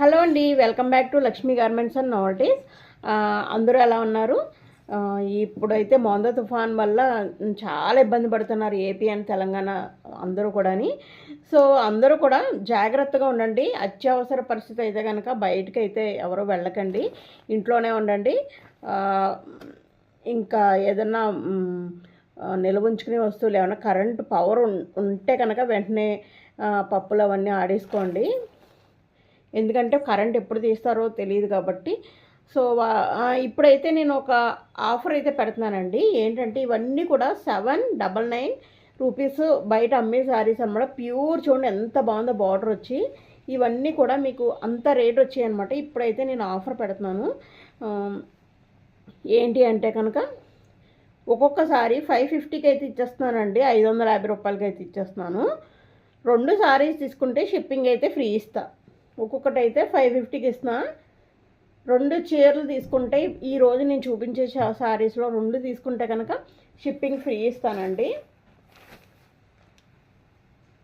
Hello అండి welcome back to Lakshmi garments and notice అందరూ ఎలా ఉన్నారు? ఇప్పుడైతే మోంద తుఫాన్ వల్ల చాలా ఇబ్బంది పడుతున్నారు ఏపీ అండ్ తెలంగాణ అందరూ కూడాని. సో అందరూ కూడా జాగ్రత్తగా ఉండండి. అత్యవసర పరిస్థితి అయితే కనుక బయటకు అయితే ఎవరు వెళ్ళకండి. ఇంట్లోనే ఉండండి. ఇంకా ఏదన్నా నిల్వ ఉంచుకునే వస్తువులు ఏమైనా కరెంట్ పవర్ ఉంటే కనుక వెంటనే పప్పులు అవన్నీ ఆడేసుకోండి. ఎందుకంటే కరెంట్ ఎప్పుడు తీస్తారో తెలియదు కాబట్టి. సో ఇప్పుడైతే నేను ఒక ఆఫర్ అయితే పెడుతున్నానండి. ఏంటంటే ఇవన్నీ కూడా సెవెన్ డబల్ నైన్ రూపీస్ బయట అమ్మే శారీస్ అనమాట ప్యూర్ చూడండి ఎంత బాగుందో బార్డర్ వచ్చి. ఇవన్నీ కూడా మీకు అంత రేట్ వచ్చాయి అనమాట ఇప్పుడైతే నేను ఆఫర్ పెడుతున్నాను. ఏంటి అంటే కనుక ఒక్కొక్కసారి ఫైవ్ ఫిఫ్టీకి అయితే ఇచ్చేస్తున్నానండి. ఐదు వందల యాభై రూపాయలకి అయితే ఇచ్చేస్తున్నాను. రెండు సారీస్ తీసుకుంటే షిప్పింగ్ అయితే ఫ్రీ ఇస్తాను ఒక్కొక్కటి అయితే ఫైవ్ ఫిఫ్టీకి ఇస్తున్నా. రెండు చీరలు తీసుకుంటే ఈ రోజు నేను చూపించే శారీస్లో రెండు తీసుకుంటే కనుక షిప్పింగ్ ఫ్రీ ఇస్తానండి.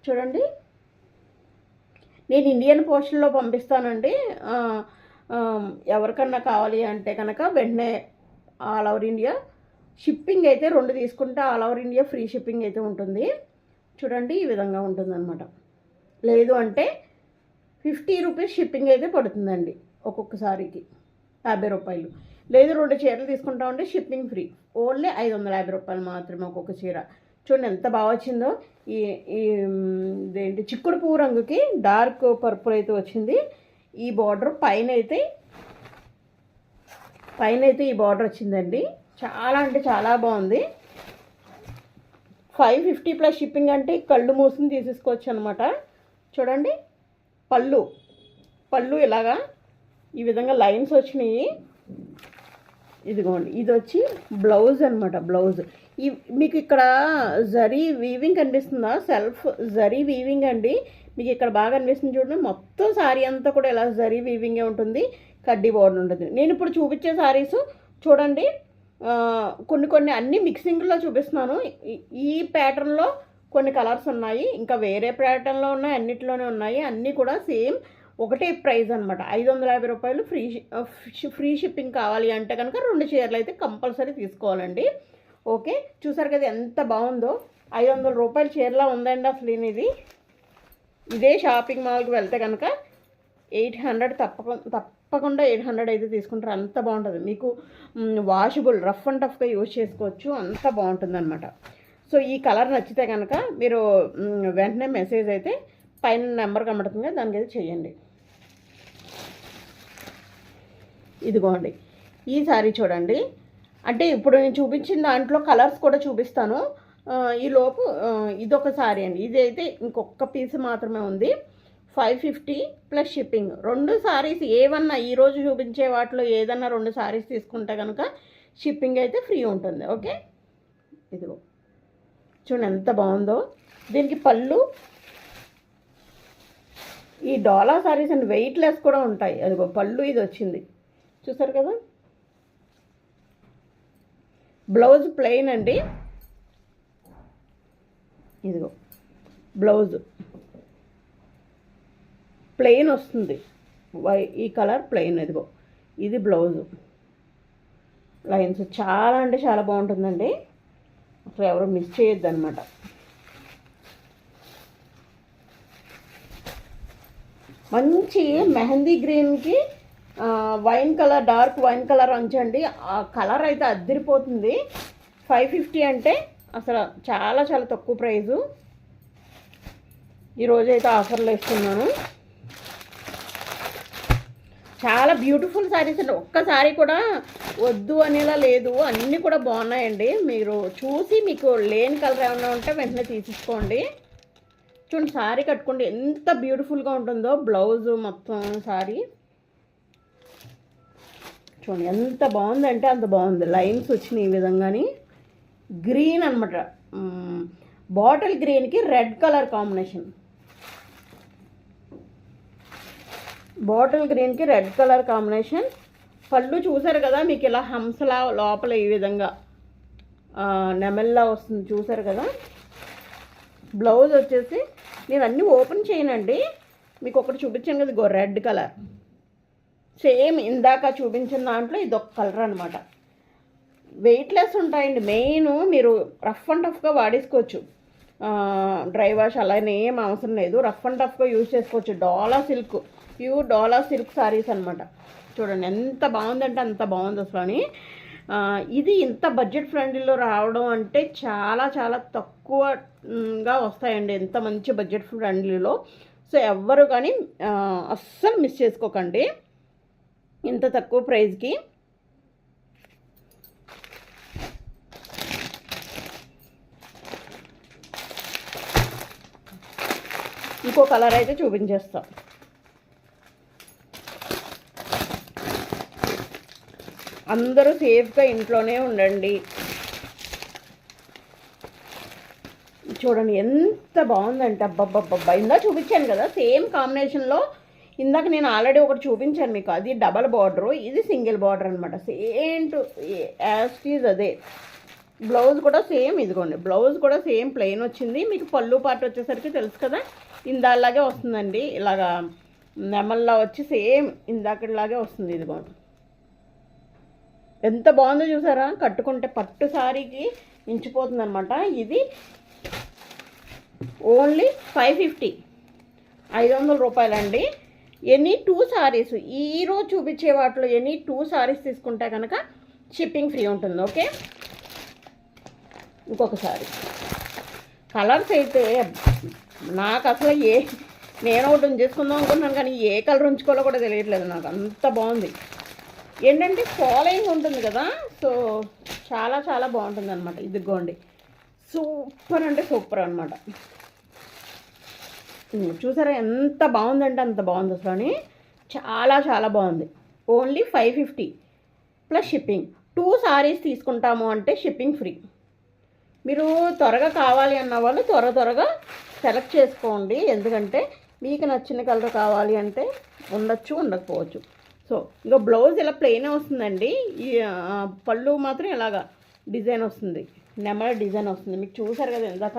చూడండి. నేను ఇండియన్ పోస్ట్లో పంపిస్తానండి. ఎవరికన్నా కావాలి అంటే కనుక వెంటనే ఆల్ ఓవర్ ఇండియా షిప్పింగ్ అయితే రెండు తీసుకుంటే all over India free shipping అయితే ఉంటుంది. చూడండి ఈ విధంగా ఉంటుందన్నమాట. లేదు అంటే ఫిఫ్టీ రూపీస్ షిప్పింగ్ అయితే పడుతుందండి ఒక్కొక్కసారికి. యాభై రూపాయలు. లేదు రెండు చీరలు తీసుకుంటా ఉంటే షిప్పింగ్ ఫ్రీ. ఓన్లీ ఐదు వందల యాభై రూపాయలు మాత్రమే ఒక్కొక్క చీర. చూడండి ఎంత బాగా వచ్చిందో. ఈ ఈ ఇదేంటి చిక్కుడు పువ్వు రంగుకి డార్క్ పర్పుల్ అయితే వచ్చింది. ఈ బార్డర్ పైన అయితే పైన అయితే ఈ బార్డర్ వచ్చిందండి. చాలా అంటే చాలా బాగుంది. ఫైవ్ ఫిఫ్టీ ప్లస్ షిప్పింగ్ అంటే కళ్ళు మూసుకుని తీసేసుకోవచ్చు అనమాట చూడండి. పళ్ళు. పళ్ళు ఇలాగా ఈ విధంగా లైన్స్ వచ్చినాయి. ఇదిగోండి ఇది వచ్చి బ్లౌజ్ అనమాట బ్లౌజ్. ఈ మీకు ఇక్కడ జరీ వీవింగ్ కనిపిస్తుందా? సెల్ఫ్ జరీ వీవింగ్ అండి. మీకు ఇక్కడ బాగా అనిపిస్తుంది చూడండి. మొత్తం శారీ అంతా కూడా ఇలా జరీ వీవింగే ఉంటుంది. కడ్డీ బోర్డర్ ఉంటుంది. నేను ఇప్పుడు చూపించే శారీస్ చూడండి. కొన్ని కొన్ని అన్ని మిక్సింగ్లో చూపిస్తున్నాను. ఈ- ఈ ప్యాటర్న్లో కొన్ని కలర్స్ ఉన్నాయి ఇంకా వేరే ప్యాటర్న్లో ఉన్నాయి అన్నిట్లోనే ఉన్నాయి. అన్నీ కూడా సేమ్ ఒకటే ప్రైస్ అనమాట ఐదు వందల యాభై రూపాయలు ఫ్రీ షి- ఫ్రీ షిప్పింగ్ కావాలి అంటే కనుక రెండు చీరలు అయితే కంపల్సరీ తీసుకోవాలండి. ఓకే? చూసారు కదా ఎంత బాగుందో? ఐదు వందల రూపాయల చీరలా ఉందండి అసలు ఇది. ఇదే షాపింగ్ మాల్కి వెళ్తే కనుక ఎయిట్ హండ్రెడ్ తప్పక తప్పకుండా ఎయిట్ హండ్రెడ్ అయితే తీసుకుంటారు. అంత బాగుంటుంది. మీకు వాషబుల్ రఫ్ అండ్ టఫ్గా యూజ్ చేసుకోవచ్చు. అంత బాగుంటుంది అనమాట సో ఈ కలర్ నచ్చితే కనుక మీరు వెంటనే మెసేజ్ అయితే పైన నెంబర్ కనబడుతుంది దానికి అయితే చేయండి. ఇదిగోండి. ఈ సారీ చూడండి. అంటే ఇప్పుడు నేను చూపించిన దాంట్లో కలర్స్ కూడా చూపిస్తాను. ఈలోపు ఈ లోపు ఇదొక సారీ అండి. ఇది అయితే ఇంకొక పీస్ మాత్రమే ఉంది. Five fifty plus shipping. రెండు సారీస్ ఏవన్నా ఈరోజు చూపించే వాటిలో ఏదన్నా రెండు సారీస్ తీసుకుంటే కనుక షిప్పింగ్ అయితే ఫ్రీ ఉంటుంది. ఓకే? ఇదిగో. చూడండి ఎంత బాగుందో. దీనికి పళ్ళు ఈ డోలా సారీస్ అండ్ వెయిట్లెస్ కూడా ఉంటాయి. అదిగో పళ్ళు ఇది వచ్చింది. చూసారు కదా? బ్లౌజ్ ప్లెయిన్ అండి. ఇదిగో బ్లౌజ్. ప్లెయిన్ వస్తుంది. వై ఈ కలర్ ప్లెయిన్ ఇదిగో. ఇది బ్లౌజు. లైన్స్ చాలా అంటే చాలా బాగుంటుందండి. అసలు ఎవరు మిస్ చేయొద్దు అనమాట మంచి మెహందీ గ్రీన్కి wine colour dark wine colour ఉంచండి ఆ కలర్ అయితే అద్దరిపోతుంది. ఫైవ్ ఫిఫ్టీ అంటే అసలు చాలా చాలా తక్కువ ప్రైజు. ఈరోజు అయితే ఆఫర్లు ఇస్తున్నాను. చాలా బ్యూటిఫుల్ శారీస్ అండి. ఒక్కసారి కూడా వద్దు అనేలా లేదు. అన్నీ కూడా బాగున్నాయండి. మీరు చూసి మీకు లేని కలర్ ఏమైనా ఉంటే వెంటనే తీసుకోండి చూడండి శారీ కట్టుకోండి ఎంత బ్యూటిఫుల్గా ఉంటుందో బ్లౌజ్ మొత్తం శారీ చూడండి ఎంత బాగుందంటే అంత బాగుంది. లైన్స్ వచ్చినాయి ఈ విధంగాని. గ్రీన్ అనమాట బాటిల్ గ్రీన్కి రెడ్ కలర్ కాంబినేషన్ బాటిల్ గ్రీన్కి రెడ్ కలర్ కాంబినేషన్. పళ్ళు చూసారు కదా మీకు ఇలా హంసలా లోపల ఈ విధంగా నెమల్లా వస్తుంది చూసారు కదా. బ్లౌజ్ వచ్చేసి నేను అన్నీ ఓపెన్ చేయనండి. మీకు ఒకటి చూపించాను కదా ఇగో రెడ్ కలర్. సేమ్ ఇందాక చూపించిన దాంట్లో ఇది ఒక కలర్ అనమాట వెయిట్లెస్ ఉంటాయండి. మెయిన్ మీరు రఫ్ అండ్ టఫ్గా వాడేసుకోవచ్చు. డ్రై వాష్ అలానే ఏం అవసరం లేదు. రఫ్ అండ్ టఫ్గా యూజ్ చేసుకోవచ్చు. Dola silk. Pure Dola silk saris అనమాట చూడండి ఎంత బాగుందంటే అంత బాగుంది అసలు అని. ఇది ఇంత బడ్జెట్ ఫ్రెండ్లీలో రావడం అంటే చాలా చాలా తక్కువగా వస్తాయండి ఎంత మంచి బడ్జెట్ ఫ్రెండ్లీలో సో ఎవ్వరు కానీ అస్సలు మిస్ చేసుకోకండి. ఇంత తక్కువ ప్రైస్కి ఇంకో కలర్ అయితే చూపించేస్తాం. అందరూ సేఫ్గా ఇంట్లోనే ఉండండి. చూడండి ఎంత బాగుందంటే అబ్బబ్బబ్బబ్బా. ఇందా చూపించాను కదా సేమ్ కాంబినేషన్లో ఇందాక నేను ఆల్రెడీ ఒకటి చూపించాను మీకు. అది డబల్ బార్డరు ఇది సింగిల్ బార్డర్ అనమాట same to as it is అదే. బ్లౌజ్ కూడా సేమ్ ఇదిగోండి బ్లౌజ్ కూడా సేమ్ ప్లెయిన్ వచ్చింది. మీకు పళ్ళు పార్ట్ వచ్చేసరికి తెలుసు కదా ఇందాలాగే వస్తుందండి. ఇలాగా నెమల్లా వచ్చి సేమ్ ఇందాకలాగే వస్తుంది ఇదిగోండి. ఎంత బాగుందో చూసారా? కట్టుకుంటే పట్టు సారీకి ఇంచిపోతుంది అనమాట ఇది ఓన్లీ ఫైవ్ ఫిఫ్టీ. ఐదు వందల రూపాయలండి. ఎనీ టూ సారీస్ ఈరోజు చూపించే వాటిలో ఎనీ టూ సారీస్ తీసుకుంటే కనుక షిప్పింగ్ ఫ్రీ ఉంటుంది ఓకే? ఇంకొక సారీ. కలర్స్ అయితే నాకు అసలు ఏ నేను ఒకటి ఉంచేసుకుందాం అనుకుంటున్నాను కానీ ఏ కలర్ ఉంచుకోవాలో కూడా తెలియట్లేదు నాకు. అంత బాగుంది. ఏంటంటే ఫాలోయింగ్ ఉంటుంది కదా సో చాలా చాలా బాగుంటుంది అనమాట ఇదిగోండి. సూపర్ అంటే సూపర్ అనమాట చూసారా ఎంత బాగుందంటే అంత బాగుంది అసలు అని. చాలా చాలా బాగుంది. Only five fifty plus shipping two saris తీసుకుంటాము అంటే షిప్పింగ్ ఫ్రీ మీరు త్వరగా కావాలి అన్న వాళ్ళు త్వర త్వరగా సెలెక్ట్ చేసుకోండి. ఎందుకంటే మీకు నచ్చిన కలర్ కావాలి అంటే ఉండొచ్చు ఉండకపోవచ్చు. సో ఇంకా బ్లౌజ్ ఇలా ప్లెయిన్ వస్తుందండి. ఈ పళ్ళు మాత్రం ఇలాగా డిజైన్ వస్తుంది. నెమల డిజైన్ వస్తుంది. మీకు చూసారు కదా ఇందాక?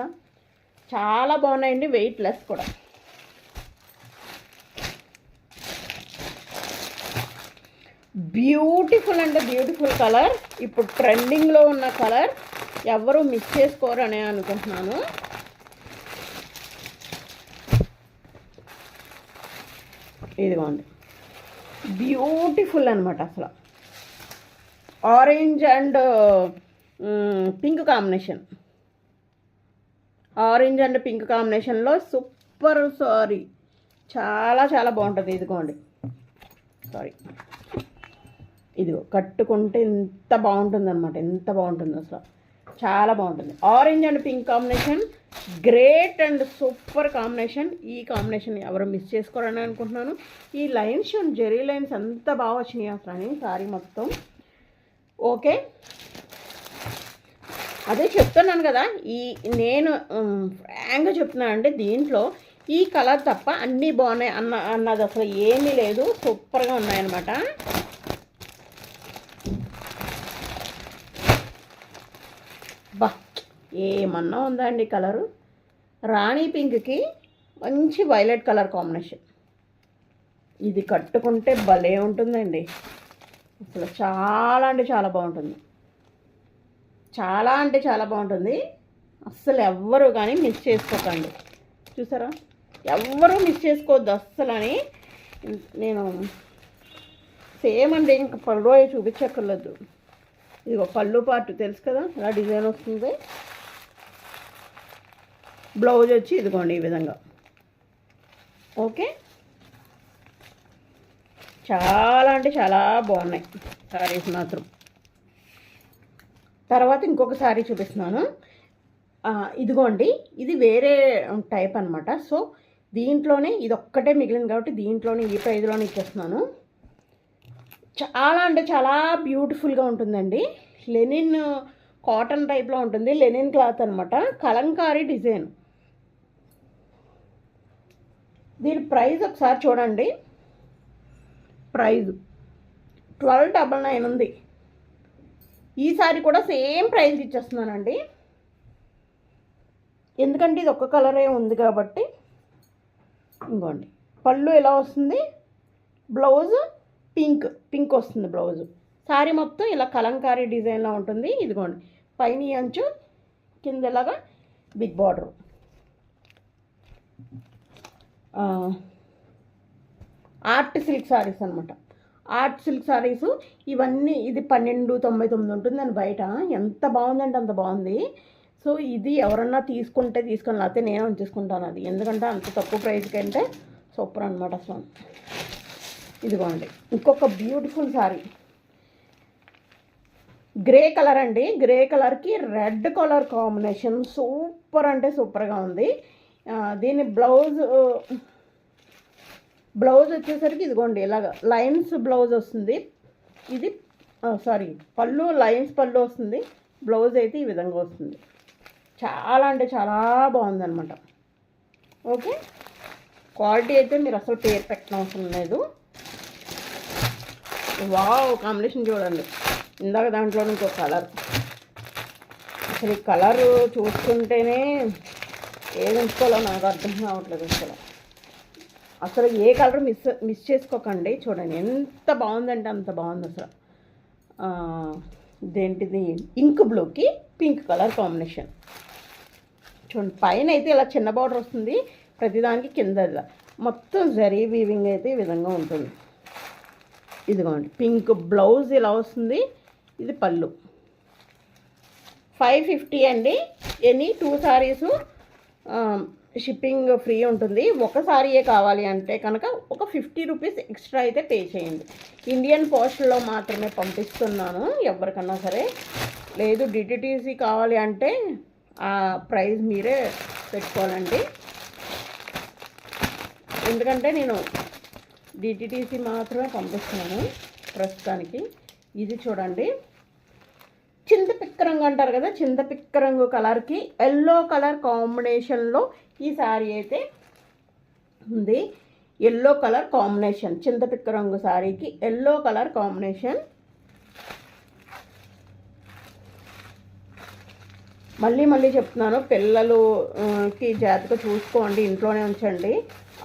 చాలా బాగున్నాయండి వెయిట్ లెస్ కూడా. బ్యూటిఫుల్ అంటే బ్యూటిఫుల్ కలర్ ఇప్పుడు ట్రెండింగ్లో ఉన్న కలర్ ఎవరు మిస్ చేసుకోరు అనే అనుకుంటున్నాను. ఇదిగోండి. బ్యూటిఫుల్ అనమాట అసలు. Orange and pink combination orange and pink కాంబినేషన్లో సూపర్ సారీ చాలా చాలా బాగుంటుంది ఇదిగోండి. సారీ ఇదిగో కట్టుకుంటే ఎంత బాగుంటుంది అనమాట ఎంత బాగుంటుంది అసలు. చాలా బాగుంటుంది. Orange and pink combination great and super combination ఈ కాంబినేషన్ ఎవరు మిస్ చేసుకోరని అనుకుంటున్నాను. ఈ లైన్స్ జెరీ లైన్స్ అంత బాగా వచ్చినాయి అసలు. అని సారీ మొత్తం. ఓకే అదే చెప్తున్నాను కదా ఈ నేను ఫ్రాంక్గా చెప్తున్నాను అంటే దీంట్లో ఈ కలర్ తప్ప అన్నీ బాగున్నాయి అన్న అన్నది అసలు ఏమీ లేదు. సూపర్గా ఉన్నాయన్నమాట. బా ఏమన్నా ఉందా అండి కలరు రాణి పింక్కి మంచి వైలెట్ కలర్ కాంబినేషన్. ఇది కట్టుకుంటే భలే ఉంటుందండి. అసలు చాలా అంటే చాలా బాగుంటుంది. చాలా అంటే చాలా బాగుంటుంది. అస్సలు ఎవ్వరు కానీ మిస్ చేసుకోకండి. చూసారా? ఎవ్వరూ మిస్ చేసుకోవద్దు అస్సలు అని నేను సేమ్ అండి ఇంకా పళ్ళు చూపించక్కర్లేదు చూపించక్కర్లేదు. ఇదిగో పళ్ళు పార్టీ తెలుసు కదా ఇలా డిజైన్ వస్తుంది? బ్లౌజ్ వచ్చి ఇదిగోండి ఈ విధంగా. ఓకే? చాలా అంటే చాలా బాగున్నాయి. శారీస్ మాత్రం. తర్వాత ఇంకొక శారీ చూపిస్తున్నాను. ఇదిగోండి. ఇది వేరే టైప్ అనమాట సో దీంట్లోనే ఇది ఒక్కటే మిగిలింది కాబట్టి దీంట్లోనే ఈ ప్రైజ్లోనే ఇచ్చేస్తున్నాను. చాలా అంటే చాలా బ్యూటిఫుల్గా ఉంటుందండి. లెనిన్ కాటన్ టైప్లో ఉంటుంది. లెనిన్ క్లాత్ అనమాట కలంకారీ డిజైన్. దీని ప్రైజ్ ఒకసారి చూడండి. ప్రైజ్. ట్వెల్వ్ డబల్ నైన్ ఉంది. ఈసారి కూడా సేమ్ ప్రైస్కి ఇచ్చేస్తున్నానండి. ఎందుకంటే ఇది ఒక్క కలరే ఉంది కాబట్టి. ఇంకోండి. పళ్ళు ఎలా వస్తుంది? Blouse pink. పింక్ వస్తుంది బ్లౌజ్. శారీ మొత్తం ఇలా కలంకారీ డిజైన్లో ఉంటుంది. ఇదిగోండి. పైన అంచు కింద ఇలాగా big border. Art silk saris అనమాట ఆర్ట్ సిల్క్ సారీస్ ఇవన్నీ ఇది పన్నెండు తొంభై తొమ్మిది ఉంటుంది అని బయట. ఎంత బాగుందంటే అంత బాగుంది. సో ఇది ఎవరన్నా తీసుకుంటే తీసుకొని లేకపోతే నేను ఉంచేసుకుంటాను అది. ఎందుకంటే అంత తక్కువ ప్రైస్కి అంటే సూపర్ అనమాట అసలు. ఇదిగోండి ఇంకొక బ్యూటిఫుల్ సారీ. గ్రే కలర్ అండి. గ్రే కలర్కి రెడ్ కలర్ కాంబినేషన్ సూపర్ అంటే సూపర్గా ఉంది. దీని బ్లౌజ్ బ్లౌజ్ వచ్చేసరికి ఇదిగోండి ఇలాగ లైన్స్ బ్లౌజ్ వస్తుంది. ఇది సారీ పళ్ళు లైన్స్ పళ్ళు వస్తుంది. బ్లౌజ్ అయితే ఈ విధంగా వస్తుంది. చాలా అంటే చాలా బాగుందనమాట ఓకే? క్వాలిటీ అయితే మీరు అసలు పేరు పెట్టిన అవసరం లేదు. వావ్ కాంబినేషన్ చూడండి. ఇందాక దాంట్లో ఇంకో కలర్. అసలు ఈ కలర్ చూస్తుంటేనే ఏది ఉంచుకోవాలో నాకు అర్థం కావట్లేదు అసలు. అసలు ఏ కలర్ మిస్ మిస్ చేసుకోకండి. చూడండి ఎంత బాగుందంటే అంత బాగుంది అసలు. దేంటిది ఇదేంటిది? ఇంక్ బ్లూకి పింక్ కలర్ కాంబినేషన్. చూడండి పైన అయితే ఇలా చిన్న బార్డర్ వస్తుంది. ప్రతిదానికి కింద ఇలా. మొత్తం జరీ వీవింగ్ అయితే ఈ విధంగా ఉంటుంది. ఇదిగోండి పింక్ బ్లౌజ్ ఇలా వస్తుంది. ఇది పళ్ళు. ఫైవ్ ఫిఫ్టీ అండి. Any two saris shipping free ఉంటుంది. ఒకసారియే కావాలి అంటే కనుక ఒక ఫిఫ్టీ రూపీస్ ఎక్స్ట్రా అయితే పే చేయండి. ఇండియన్ పోస్ట్లో మాత్రమే పంపిస్తున్నాను. ఎవరికన్నా సరే. లేదు డిటిటీసీ కావాలి అంటే ఆ ప్రైస్ మీరే పెట్టుకోవాలండి. ఎందుకంటే నేను డిటిటీసీ మాత్రమే పంపిస్తున్నాను ప్రస్తుతానికి. ఇది చూడండి. చింతపిక్క రంగు అంటారు కదా చింతపిక్క రంగు కలర్కి ఎల్లో కలర్ కాంబినేషన్లో ఈ శారీ అయితే ఉంది. ఎల్లో కలర్ కాంబినేషన్ చింతపిక్క రంగు శారీకి ఎల్లో కలర్ కాంబినేషన్ మళ్ళీ మళ్ళీ చెప్తున్నాను పిల్లలుకి జాగ్రత్తగా చూసుకోండి ఇంట్లోనే ఉంచండి.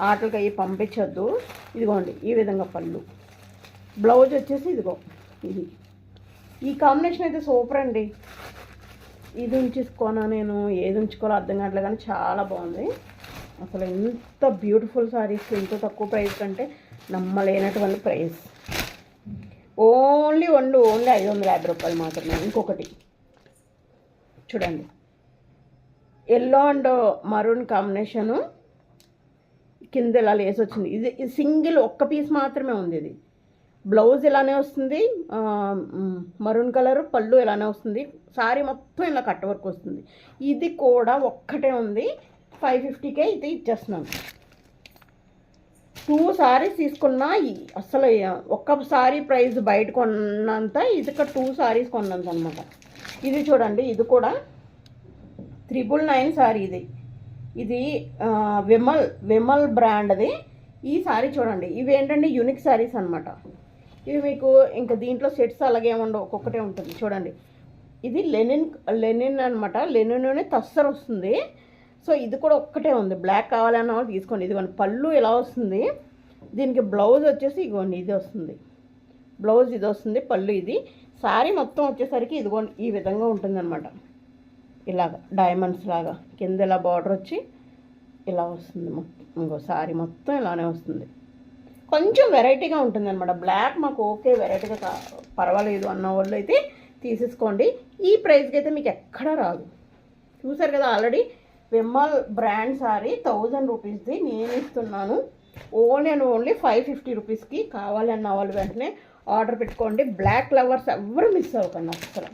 ఆటలకి అవి పంపించొద్దు. ఇదిగోండి ఈ విధంగా పళ్ళు. బ్లౌజ్ వచ్చేసి ఇదిగో ఇది. ఈ కాంబినేషన్ అయితే సూపర్ అండి. ఇది ఉంచుకోనా నేను ఏది ఉంచుకోవాలో అర్థం కావట్లేదు కానీ చాలా బాగుంది. అసలు ఎంత బ్యూటిఫుల్ సారీస్ ఇంత తక్కువ ప్రైస్ కంటే నమ్మలేనటువంటి ప్రైస్ ఓన్లీ వన్ ఓన్లీ ఐదు వందల యాభై రూపాయలు మాత్రమే ఇంకొకటి. చూడండి. ఎల్లో అండ్ మరూన్ కాంబినేషను కింద ఇలా లేసి వచ్చింది. ఇది సింగిల్ ఒక్క పీస్ మాత్రమే ఉంది ఇది. బ్లౌజ్ ఇలానే వస్తుంది మరూన్ కలర్ పళ్ళు ఇలానే వస్తుంది. సారీ మొత్తం ఇలా కట్ వర్క్ వస్తుంది. ఇది కూడా ఒక్కటే ఉంది. ఫైవ్ ఫిఫ్టీకే ఇది ఇచ్చేస్తున్నాను. టూ సారీస్ తీసుకున్నా అసలు ఒక్క సారీ ప్రైస్ బయట కొన్నంత ఇది టూ సారీస్ కొన్నంత అనమాట ఇది చూడండి ఇది కూడా త్రిబుల్ నైన్ సారీ ఇది. ఇది విమల్ విమల్ బ్రాండ్ది ఈ సారీ చూడండి ఇవి ఏంటంటే యూనిక్ సారీస్ అనమాట ఇవి మీకు ఇంకా దీంట్లో సెట్స్ అలాగే ఉండవు ఒక్కొక్కటే ఉంటుంది. చూడండి. ఇది లెనిన్ లెనిన్ అనమాట లెనిన్లోనే తస్సర్ వస్తుంది. సో ఇది కూడా ఒక్కటే ఉంది. బ్లాక్ కావాలన్న వాళ్ళు తీసుకోండి. ఇదిగోండి పళ్ళు ఇలా వస్తుంది. దీనికి బ్లౌజ్ వచ్చేసి ఇదిగోండి ఇది వస్తుంది. బ్లౌజ్ ఇది వస్తుంది పళ్ళు ఇది. శారీ మొత్తం వచ్చేసరికి ఇదిగోండి ఈ విధంగా ఉంటుందన్నమాట. ఇలాగ డైమండ్స్ లాగా. కింద ఇలా బార్డర్ వచ్చి ఇలా వస్తుంది మొత్తం. ఇంకో శారీ మొత్తం ఇలానే వస్తుంది. కొంచెం వెరైటీగా ఉంటుంది అనమాట బ్లాక్ మాకు ఓకే వెరైటీగా పర్వాలేదు అన్న వాళ్ళు అయితే తీసేసుకోండి. ఈ ప్రైస్కి అయితే మీకు ఎక్కడా రాదు. చూసారు కదా already Vimal brand sari thousand రూపీస్ది నేను ఇస్తున్నాను. Only and only five fifty రూపీస్కి కావాలి అన్న వాళ్ళు వెంటనే ఆర్డర్ పెట్టుకోండి. బ్లాక్ లవర్స్ ఎవరు మిస్ అవ్వకండి అసలు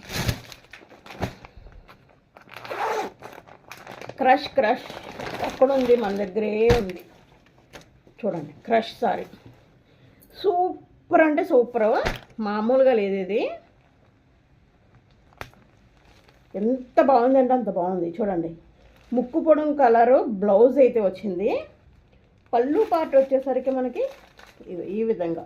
క్రష్ క్రష్ ఎక్కడుంది? మన దగ్గరే ఉంది. చూడండి క్రష్ సారీ సూపర్ అంటే సూపర్. మామూలుగా లేదు ఇది. ఎంత బాగుందంటే అంత బాగుంది. చూడండి. ముక్కు పొడం కలరు బ్లౌజ్ అయితే వచ్చింది. పళ్ళు పార్ట్ వచ్చేసరికి మనకి ఈ విధంగా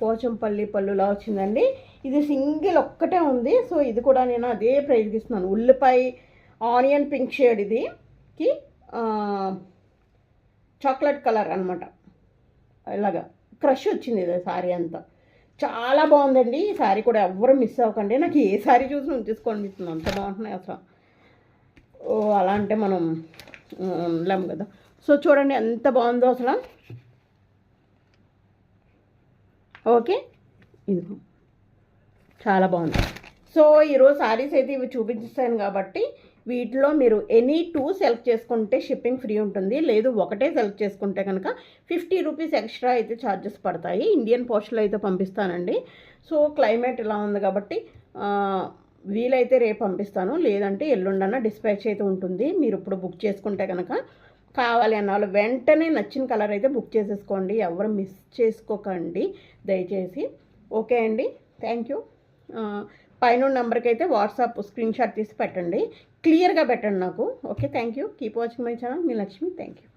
పోచంపల్లి పళ్ళులా వచ్చిందండి. ఇది సింగిల్ ఒక్కటే ఉంది. సో ఇది కూడా నేను అదే ప్రైస్కి ఇస్తున్నాను ఉల్లిపాయ ఆనియన్ పింక్ షేడ్ ఇదికి చాక్లెట్ కలర్ అనమాట ఇలాగా. క్రష్ వచ్చింది ఇది సారీ అంతా. చాలా బాగుందండి. ఈ శారీ కూడా ఎవ్వరు మిస్ అవ్వకండి. నాకు ఏ శారీ చూసి ఉంచేసుకోండి అంత బాగుంటున్నాయి అసలు. ఓ అలా అంటే మనం ఉమ్, ఉండలేం కదా. సో చూడండి ఎంత బాగుందో అసలు. ఓకే. ఇదిగో. చాలా బాగుంది. సో ఈరోజు శారీస్ అయితే ఇవి చూపించాను కాబట్టి వీటిలో మీరు ఎనీ టూ సెలెక్ట్ చేసుకుంటే షిప్పింగ్ ఫ్రీ ఉంటుంది. లేదు ఒకటే సెలెక్ట్ చేసుకుంటే కనుక ఫిఫ్టీ రూపీస్ ఎక్స్ట్రా అయితే ఛార్జెస్ పడతాయి. ఇండియన్ పోస్ట్లో అయితే పంపిస్తానండి. సో క్లైమేట్ ఇలా ఉంది కాబట్టి వీలైతే రేపు పంపిస్తాను. లేదంటే ఎల్లుండన్న డిస్పాచ్ అయితే ఉంటుంది. మీరు ఇప్పుడు బుక్ చేసుకుంటే కనుక కావాలి అన్న వాళ్ళు వెంటనే నచ్చిన కలర్ అయితే బుక్ చేసేసుకోండి. ఎవరు మిస్ చేసుకోకండి. దయచేసి. ఓకే అండి. థ్యాంక్ యూ పైన నెంబర్కి అయితే వాట్సాప్ స్క్రీన్ షాట్ తీసి పెట్టండి. క్లియర్గా పెట్టండి నాకు. Okay thank you keep watching my channel me Lakshmi. Thank you